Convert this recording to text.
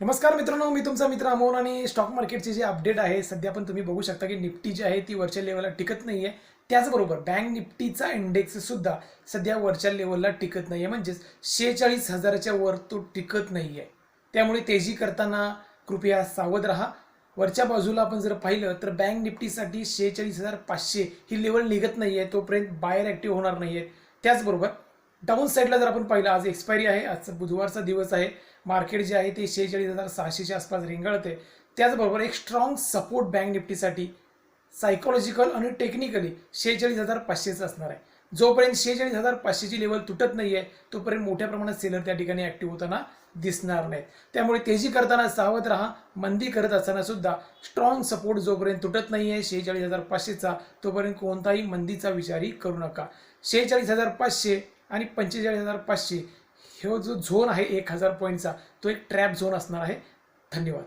नमस्कार मित्रांनो मी तुमचा मित्र अमोल आणि स्टॉक मार्केटचे जे अपडेट आहे सध्या पण तुम्ही बघू शकता की निफ्टी जी आहे ती वरच्या लेवलला टिकत नाही आहे त्याचबरोबर बँक निफ्टीचा इंडेक्स सुद्धा सध्या वरच्या लेवलला टिकत नाही आहे म्हणजेच शेहेचाळीस हजाराच्या वर तो टिकत नाही आहे त्यामुळे तेजी करताना कृपया सावध राहा. वरच्या बाजूला आपण जर पाहिलं तर बँक निफ्टीसाठी शेहेचाळीस हजार पाचशे ही लेवल निघत नाही आहे तोपर्यंत बाहेर ॲक्टिव्ह होणार नाही आहे त्याचबरोबर डाऊन साईडला जर आपण पाहिलं आज एक्सपायरी आहे आजचा बुधवारचा दिवस आहे. मार्केट जे आहे ते शेहेचाळीस हजार सहाशेच्या आसपास रिंगळते. त्याचबरोबर एक स्ट्रॉंग सपोर्ट बँक निफ्टीसाठी सायकोलॉजिकल आणि टेक्निकली शेहेचाळीस हजार पाचशेचं असणार आहे. जोपर्यंत शेहेचाळीस हजार पाचशेची लेवल तुटत नाही आहे तोपर्यंत मोठ्या प्रमाणात सेलर त्या ठिकाणी ॲक्टिव्ह होताना दिसणार नाहीत. त्यामुळे तेजी करताना सावध राहा मंदी करत असताना सुद्धा स्ट्रॉंग सपोर्ट जोपर्यंत तुटत नाही आहे शेहेचाळीस हजार पाचशेचा तोपर्यंत कोणताही मंदीचा विचारही करू नका. शेहेचाळीस हजार पाचशे आणि पंचेचाळीस हजार पाचशे. ह्यो जो झोन आहे एक हजार पॉईंटचा तो एक ट्रॅप झोन असणार आहे. धन्यवाद.